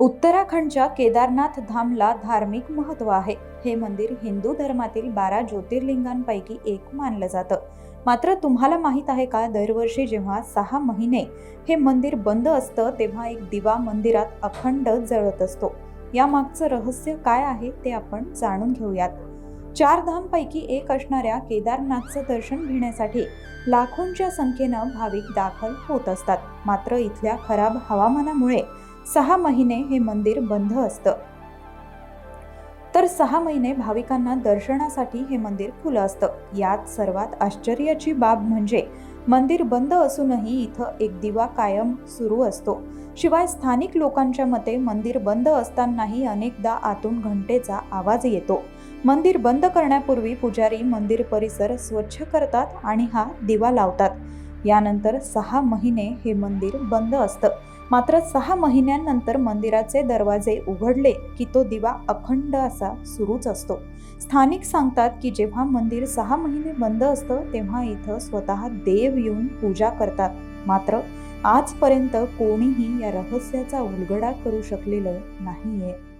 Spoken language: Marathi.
उत्तराखंडच्या केदारनाथ धामला धार्मिक महत्त्व आहे. हे मंदिर हिंदू धर्मातील बारा ज्योतिर्लिंगांपैकी एक मानलं जातं. मात्र तुम्हाला माहीत आहे का दरवर्षी जेव्हा सहा महिने हे मंदिर बंद असतं तेव्हा एक दिवा मंदिरात अखंड जळत असतो. यामागचं रहस्य काय आहे ते आपण जाणून घेऊयात. चार धामपैकी एक असणाऱ्या केदारनाथचं दर्शन घेण्यासाठी लाखोंच्या संख्येनं भाविक दाखल होत असतात. मात्र इथल्या खराब हवामानामुळे सहा महिने हे मंदिर बंद असतं. तर सहा महिने भाविकांना दर्शनासाठी हे मंदिर खुलं असतं. यात सर्वात आश्चर्याची बाब म्हणजे मंदिर बंद असूनही इथं एक दिवा कायम सुरू असतो. शिवाय स्थानिक लोकांच्या मते मंदिर बंद असतानाही अनेकदा आतून घंटेचा आवाज येतो. मंदिर बंद करण्यापूर्वी पुजारी मंदिर परिसर स्वच्छ करतात आणि हा दिवा लावतात. यानंतर सहा महिने हे मंदिर बंद असतं. मात्र सहा महिन्यांनंतर मंदिराचे दरवाजे उघडले की तो दिवा अखंड असा सुरूच असतो. स्थानिक सांगतात की जेव्हा मंदिर सहा महिने बंद असतं तेव्हा इथं स्वतः देव येऊन पूजा करतात. मात्र आजपर्यंत कोणीही या रहस्याचा उलगडा करू शकलेलं नाहीये.